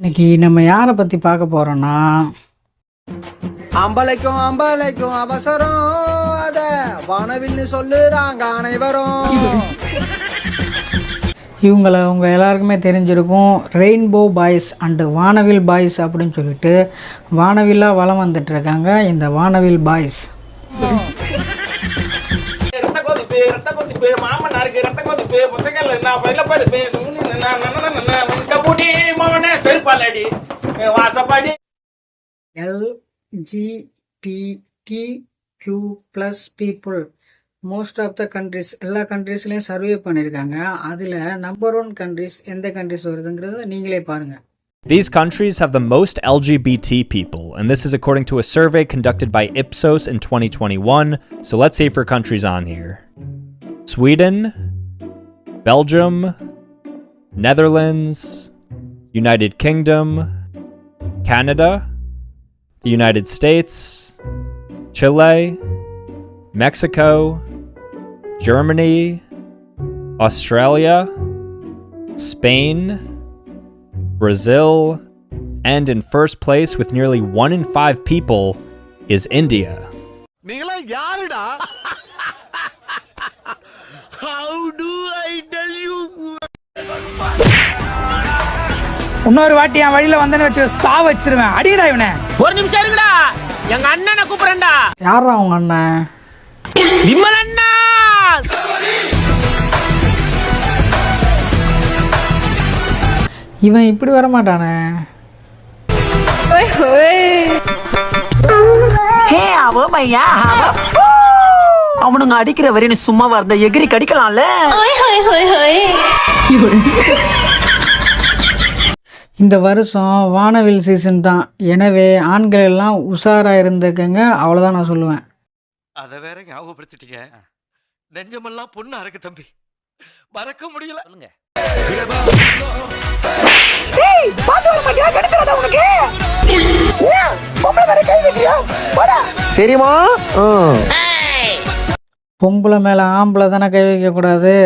இன்னைக்கு நம்ம யாரை பற்றி பார்க்க போகிறோன்னா அம்பளைக்கும் அம்பளைக்கும் அவசரம் அத வானவில்னு சொல்லுறாங்க அனைவரும் இவங்களை உங்க எல்லாருக்குமே தெரிஞ்சிருக்கும் ரெயின்போ பாய்ஸ் அண்டு வானவில் பாய்ஸ் அப்படின்னு சொல்லிட்டு வானவில்லாக வலம் வந்துட்டு இருக்காங்க இந்த வானவில் பாய்ஸ் ரத்த கொதிப்பு ரத்த கொதிப்பு மாமனாருக்கு ரத்த கொதிப்பு புத்தகங்கள் நான் பயில பருப்பு கபூடி செருப்பாலடி வாசப்பாடி LGBT Q plus people most of the countries எல்லா கண்ட்ரீஸ்லேயும் சர்வே பண்ணியிருக்காங்க அதில் நம்பர் ஒன் கண்ட்ரிஸ் எந்த கண்ட்ரிஸ் வருதுங்கிறத நீங்களே பாருங்கள் These countries have the most LGBT people, and this is according to a survey conducted by Ipsos in 2021. So let's see for countries on here Sweden, Belgium, Netherlands, United Kingdom, Canada, the United States, Chile, Mexico, Germany, Australia, Spain, Brazil, and in first place with nearly one in five people is India. இன்னொரு வாட்டி என் வழியில வந்தேன்னு வச்சு சா வச்சிருவேன். அடிடா இவனை. ஒரு நிமிஷம் இருங்கடா. எங்க அண்ணனை கூப்பிடுறேன்டா. யாரா அவங்க அண்ணன்? விமல் அண்ணா. இவன் இப்படி வர மாட்டானே ஹே அவ மையா அவ. அவனுங்க அடிக்கிற வரையும் சும்மா வரத எகிரி கடிக்கலாம்ல. இந்த வருஷம் வானவில் சீசன் தான். எனவே ஆண்கள் எல்லாம் உஷாராக இருந்துக்கங்க. அவ்வளோதான் நான் சொல்லுவேன். அத வேற ஞாபகப்படுத்திட்டீங்க. நெஞ்சமெல்லாம் பொண்ணா இருக்கு தம்பி. மறக்க முடியல. பாத்து வர மாட்டியா கெடுக்கிறதா உனக்கு? ஏன்? பொம்பளை மேல கை வைக்கிறியா? போடா. சரிம்மா. பொம்பளை மேலே ஆம்பளை தானே கை வைக்கக்கூடாது.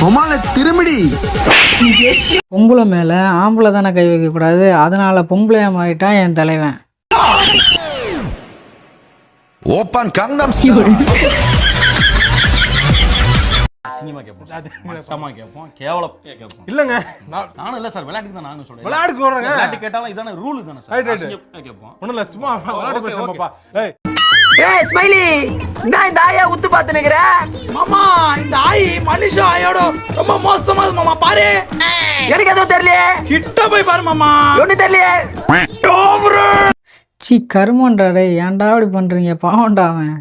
திரும்பிடி. பொம்பளை மேலே ஆம்பளை தானே கை வைக்கக்கூடாது. அதனால பொம்பளையா மாறிட்டான் என் தலைவன். ஓப்பன் கங்னம் சினிமா கேட்போம் மட்டமா கேட்போம் கேவலம் கேட்போம் இல்லங்க நான் நானும் இல்ல சார் விளையாட்டுக்கு தான் நானும் சொல்றேன். விளையாட்டுக்கு. விளையாட்டு கேட்டாலும் இதான ரூல் தானே சார். கேட்போம் ஒண்ணும் இல்ல சும்மா விளையாட்டு பேசுறோம்ப்பா ஏய் ஸ்மைலி நான் இந்த ஆயா உத்து பார்த்து நிக்கிற மாமா இந்த ஆயி மனுஷ ஆயோட ரொம்ப மோசமா இருக்கு மாமா பாரு. எனக்கு எதுவும் தெரியலையே. கிட்ட போய் பாரு மாமா. ஒண்ணும் தெரியலையே. சி கருமண்டா டேய் ஏன்டா இப்படி பண்ணுறீங்க பாவம்டா அவன்.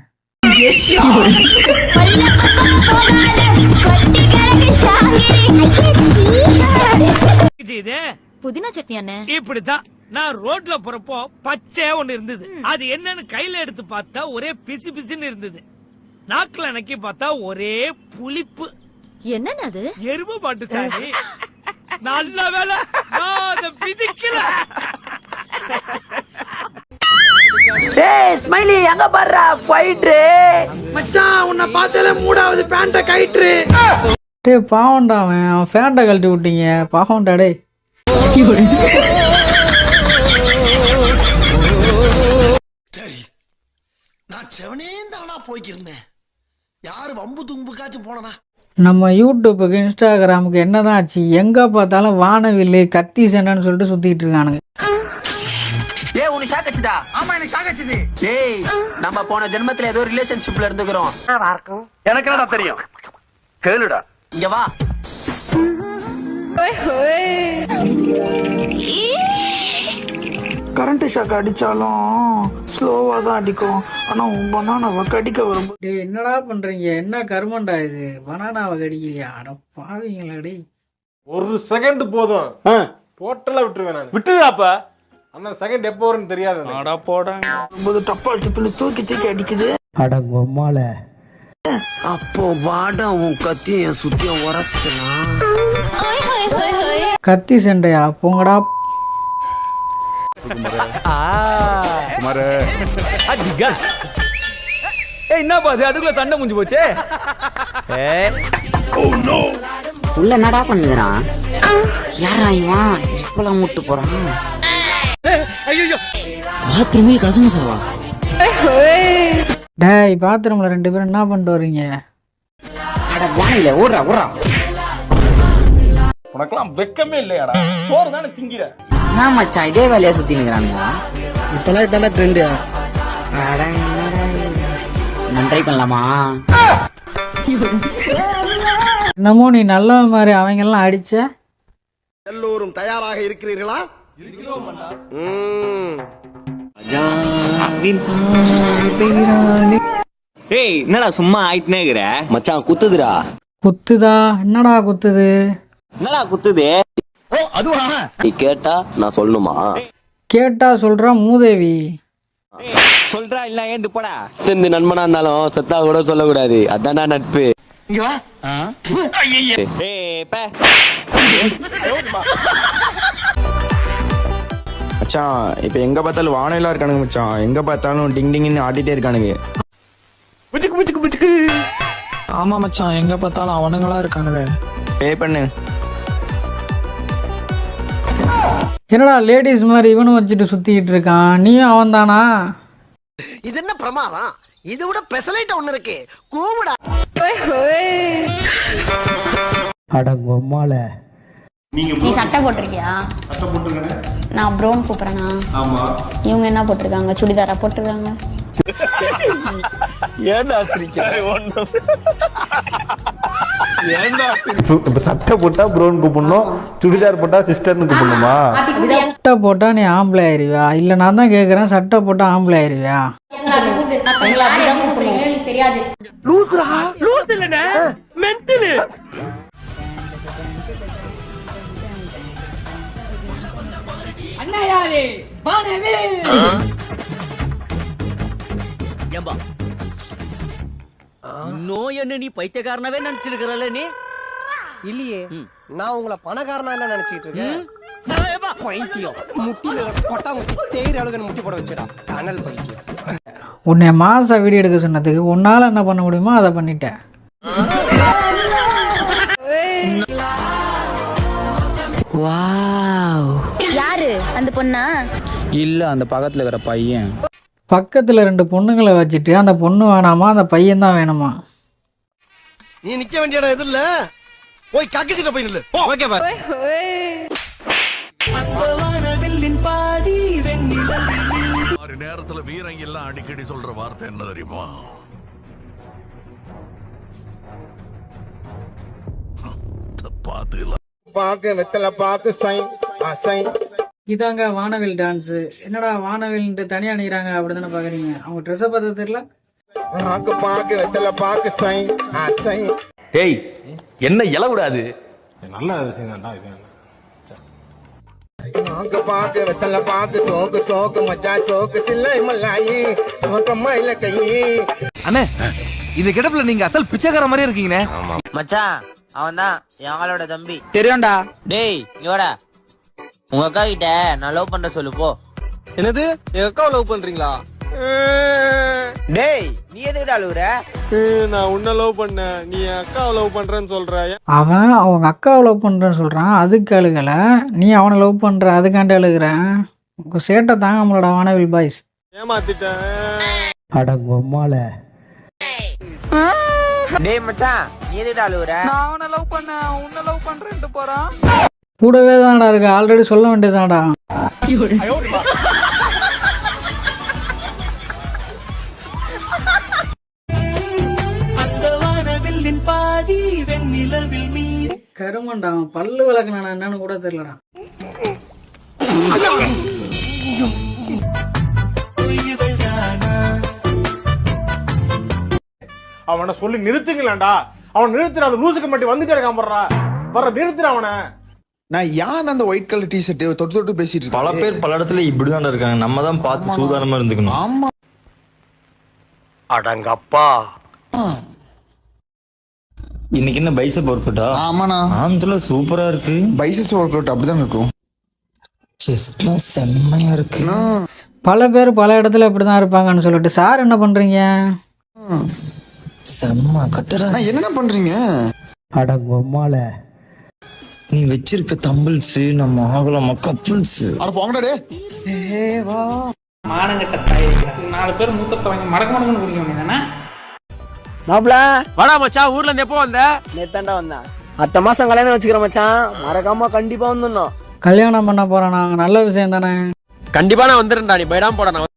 இது. புதினா சட்னி அண்ணே. இப்படித்தான். நான் ரோட்ல போறப்போ பச்சை ஒண்ணு இருந்தது. அது என்னன்னு கையில எடுத்து பார்த்தா ஒரே பிசு பிசுன்னு இருந்தது. நாக்குல நக்கி பார்த்தா ஒரே புளிப்பு. என்னன்னு அது? எருமை மாட்டு சாமி. நல்ல வேலை நான் அதை பிதிக்கல ஏய் ஸ்மைலி எங்க பாருடா ஃபைட்ரு மச்சான் உன்னை பார்த்தாலே மூடாவது பேண்ட கயிற்று. டேய் பாவம்டா அவன். அவன் ஃபேண்ட்டை கழட்டி விட்டீங்க. பாவம்டா டேய். சரி நான் செவனே தானா போய்க்கிருந்தேன். யாரு வம்பு தும்புக்காச்சும் போனனா? நம்ம யூடியூப்புக்கு இன்ஸ்டாகிராமுக்கு என்னதான் ஆச்சு? எங்கே பார்த்தாலும் வானவில்லு கத்தி சண்டைன்னு சொல்லிட்டு சுற்றிட்டு இருக்கானுங்க. ஏய் உனக்கு ஷாக் ஆமா எனக்கு ஏய் நம்ம போன ஜென்மத்துல ஏதோ ரிலேஷன்ஷிப்ல இருந்துக்கிறோம். எனக்கு என்னடா தெரியும்? கேளுடா. இங்க வா. கரண்ட் ஷாக் அடிச்சாலும் ஸ்லோவா தான் அடிக்கும். ஆனா பனானாவை கடிக்க வரும். டேய் என்னடா பண்ணுறீங்க என்ன கருமண்டா இது? பனானாவை கடிக்கலையா அட பாவீங்களா டேய். ஒரு செகண்ட் போதும். டோட்டலா விட்டுருவேன் நான். விட்டுதாப்ப அந்த செகண்ட் எப்போ வரும்னு தெரியாது. அடா போடா. போது டப்பால் டிப்பில் தூக்கி தூக்கி அடிக்குது. அப்போ வாடா உன் கத்தியும் சுத்தியும் உரசிக்கலாம். கத்தி சண்டையா? போங்கடா ஏய் என்னப்பா அது அதுக்குள்ள சண்டை முடிஞ்சு போச்சு. உள்ள என்னடா பண்ணுகிறான்? யாரா இவன்? இப்பெல்லாம் முட்டு போறான். பாத்ரூமே கசுமசாவா டேய் பாத்ரூம்ல ரெண்டு பேரும் என்ன பண்ணிட்டு வரீங்க? அட வாயில ஓடுறா ஓடுறா உனக்கெல்லாம் வெக்கமே இல்லையாடா? சோறு தானே திங்கிற? நான் மச்சான் இதே வேலையா சுத்தி நிக்கிறானுங்க இப்பெல்லாம் இதான ட்ரெண்டு நான் ட்ரை பண்ணலாமா? என்னமோ நீ நல்ல மாதிரி அவங்க எல்லாம் அடிச்ச. எல்லோரும் தயாராக இருக்கிறீர்களா? ஏய் என்னடா சும்மா ஆயிட்டுனே இருக்கிற? மச்சான் குத்துதுடா. குத்துதா? என்னடா குத்துது? என்னடா குத்துது? நீ கேட்டா நான் சொல்லணுமா? கேட்டா சொல்றா மூதேவி. சொல்றா இல்ல ஏந்து போடா. இந்த நண்பனா இருந்தாலும் சத்தா கூட சொல்லக்கூடாது. அதான்டா நட்பு. மச்சான் இப்ப எங்க பார்த்தாலும் வானையெல்லாம் இருக்கானுங்க மச்சான். எங்க பார்த்தாலும் டிங் டிங்னு ஆடிட்டே இருக்கானுங்க. ஆமா மச்சான் எங்க பார்த்தாலும் அவனுங்களா இருக்கானுங்க. பே பண்ணு. என்னடா லேடிஸ் மாதிரி இவனும் வச்சுட்டு சுத்திக்கிட்டு இருக்கான்? நீயும் அவன் தானா இது என்ன பிரமாதம்? இது விட பெசலைட் ஒண்ணு இருக்கு. கூவுடா. நீ சட்டை போட்டிருக்கியா? நான் ப்ரௌன் கூப்பிடுறேனா? இவங்க என்ன போட்டிருக்காங்க? சுடிதாரா போட்டிருக்காங்க? இப்ப சட்டை போட்டா ப்ரௌன் கூப்பிடணும் சுடிதார் போட்டா சிஸ்டர்னு கூப்பிடணுமா? சட்டை போட்டா நீ ஆம்பளை ஆயிருவியா? இல்ல நான் தான் கேக்குறேன் சட்டை போட்டா ஆம்பளை ஆயிருவியா? தெரியாது. நோய் என்ன நீ பைத்தியக்காரனவே நினைச்சிருக்கிறல்ல நீ? இல்லையே நான் உங்களை பணக்காரனா இல்ல நினைச்சிட்டு இருக்கேன். பைத்தியம். முட்டில கொட்டாங்குச்சி தேயிற அளவுக்கு முட்டி போட வச்சுடா. டனல் பைத்தியம். உன்னை மாசா வீடியோ எடுக்க சொன்னதுக்கு உன்னால என்ன பண்ண முடியுமோ அதை பண்ணிட்டேன். யாரு? அந்த பொண்ணா? இல்ல அந்த பக்கத்துல இருக்கிற பையன். பக்கத்துல ரெண்டு பொண்ணுங்களை வச்சுட்டு அந்த பொண்ணு வேணாமா அந்த பையன் தான் வேணுமா? நீ நிக்க வேண்டிய இடம் எது இல்ல. போய் கக்கிச்சிட்ட போய் நில்லு. ஓகே பா நேரத்துல வீரங்க எல்லாம் அடிக்கடி சொல்ற வார்த்தை என்ன தெரியுமா? பாத்துக்கலாம் பாக்கு வெத்தல பாக்கு சைன் சைன். இதாங்க வானவில் டான்ஸ் என்னடா வானவில்ன்ட்டு தனியா நிக்கிறாங்க அப்படிதானே பாக்குறீங்க? அவங்க ட்ரெஸ்ஸை பார்த்தா தெரியல. பாக்கு பாக்கு வெத்தல பாக்கு சைன் சைன் ஏய் என்ன இல விடாது நல்ல விஷயம் தான்டா இது பாக்கு பாக்கு வெத்தல பாக்கு சோக்கு சோக்கு மச்சா சோக்கு சில்லை மல்லாயி சோக்கம்மா இல்ல கையி அண்ணே இந்த கிடப்புல நீங்க அசல் பிச்சைக்கார மாதிரி இருக்கீங்கண்ணே. மச்சான் அவன் தான் என் ஆளோட தம்பி. தெரியும்டா. டேய் இங்க வாடா. உங்க அக்கா கிட்ட நான் லவ் பண்ற சொல்லு போ. என்னது? எங்க அக்காவை லவ் பண்றீங்களா? டேய் நீ எதுக்குடா அழுகுற நான் உன்ன லவ் பண்ணேன். நீ என் அக்காவை லவ் பண்றேன்னு சொல்ற. அவன் அவங்க அக்காவை லவ் பண்றேன்னு சொல்றான். அதுக்கு அழுகல. நீ அவனை லவ் பண்ற அதுக்காண்டி அழுகுறேன் உங்க சேட்டை தாங்க நம்மளோட வானவில் பாய்ஸ். ஏமாத்திட்டேன். டேய் மச்சான் நீ எதுக்குடா அழுகுற நான் அவனை லவ் பண்ணேன். உன்னை லவ் பண்றேன்ட்டு போறான். கூடவே தான்டா இருக்கு. ஆல்ரெடி சொல்ல வேண்டியதாடா கருமண்டா பல்லு விளக்குனா என்னன்னு கூட தெரியலடா. அவனை சொல்லி நிறுத்துங்களேன்டா. அவன் நிறுத்துற அது லூசுக்கு மட்டும் வந்துட்டே இருக்கான் வர்ற நிறுத்துற அவனை. நான் யார் அந்த ஒயிட் கலர் டி ஷர்ட் தொட்டு தொட்டு பேசிட்டு பல பேர் பல இடத்துல இப்படிதான் இருக்காங்க. நம்ம தான் பார்த்து சூதானமா இருந்துக்கணும். ஆமா. அடங்கப்பா. இன்னைக்கு என்ன பைசப் ஒர்க்கட்டா ஆமாண்ணா. ஆமத்துல சூப்பரா இருக்கு. பைசஸ் ஒர்க் அவுட் அப்படிதான் இருக்கும். செஸ்ட்லாம் செம்மையா இருக்கு. பல பேர் பல இடத்துல இப்படிதான் இருப்பாங்கன்னு சொல்லிட்டு சார் என்ன பண்றீங்க? செம்ம கட்டுறா. என்ன பண்றீங்க? நீ வச்சிருக்க தம்பிள்ஸ் நம்ம ஆகலாமா கப்புள்ஸ் அட போங்கடா மானங்கட்ட தாய். நாலு பேர் மூத்தத்தை வாங்கி மடக்கு மடக்குன்னு குடிக்க வேண்டியதானே மாப்ள. வாடா மச்சான் ஊர்ல இருந்து எப்போ வந்த? நேத்தாண்டா வந்தேன். அத்த மாசம் கல்யாணம் வச்சுக்கிறேன் மச்சான். மறக்காம கண்டிப்பா வந்துடணும். கல்யாணம் பண்ண போறானா நல்ல விஷயம் தானே? கண்டிப்பா நான் வந்துடுறேன்டா நீ பயடாம போடா நான்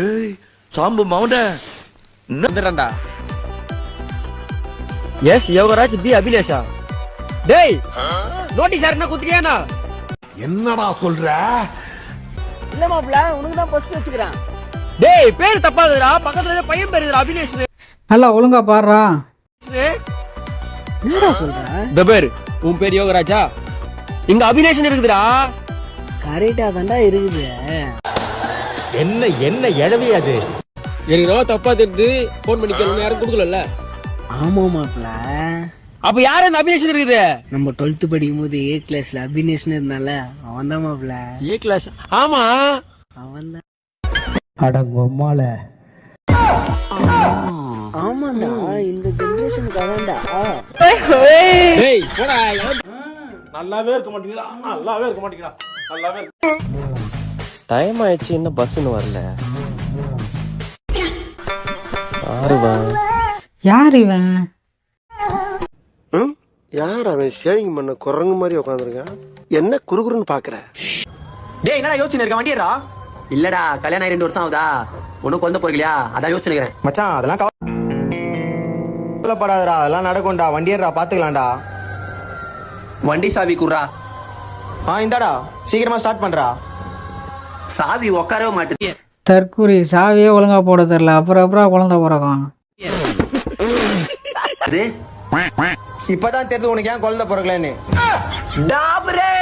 ஏய் சாம்பு மவுண்ட. வந்துடுறேன்டா. S Yogaraj B அபிலேஷா. டேய் நோட்டீஸ் யாருன்னா குத்துறியானா என்னடா சொல்ற? இல்ல மாப்ள உனக்கு தான் ஃபர்ஸ்ட் வச்சுக்கிறேன். டேய் பேர் தப்பாதுடா பக்கத்துல ஏதோ பையன் பேர் இருக்குடா, அபிலேஷ் நல்லா ஒழுங்கா பாடுறா. என்னடா சொல்ற? இந்த பேர் உன் பேர் யோகராஜா. இங்க அபிலேஷன் இருக்குதுடா. கரெக்டா தாண்டா இருக்குது. என்ன என்ன எழவி அது? எனக்கு தப்பா தெரிஞ்சு போன் பண்ணி யாரும் கொடுக்கல ஆமா மாப்ள அப்ப யாரு இந்த அபிலேஷன் இருக்குது? நம்ம டுவெல்த் படிக்கும் போது ஏ கிளாஸ்ல அபினேஷன் இருந்தால அவன் தான் மாப்ள ஏ கிளாஸ் ஆமா அவன் தான் ஆமாண்டா இந்த ஜெனரேஷனுக்கு அதான்டா. டேய் போடா. எவன் நல்லாவே இருக்க மாட்டீங்களா நல்லாவே இருக்க மாட்டீங்களா நல்லாவே டைம் ஆயிடுச்சு இன்னும் பஸ்ன்னு வரல. யார் இவன்? யார் அவன் ஷேவிங் பண்ண குரங்கு மாதிரி உட்காந்துருக்கான் என்ன குறுகுறுன்னு பாக்குற டேய் என்னடா யோசிச்சு இருக்க? வண்டியரா இல்லடா கல்யாணம் ஆகி ரெண்டு வருஷம் ஆகுதா? உனக்கு குழந்தை போறீங்களா அதான் யோசிச்சு இருக்கிறேன். மச்சான் அதெல்லாம் கவலைப்படாதடா அதெல்லாம் நடக்கும்டா. வண்டியர்டா பாத்துக்கலாம்டா. வண்டி சாவி குர்ரா ஆ இந்தாடா. சீக்கிரமா ஸ்டார்ட் பண்றா. சாவி உட்காரவே மாட்டேது. தற்கூரி சாவியே ஒழுங்கா போட தெரியல. அப்புறம் அப்புறம் குழந்தை பிறக்கும்? இது இப்பதான் தெரியுது உனக்கு ஏன் குழந்தை பிறக்கலன்னு. டாபரே!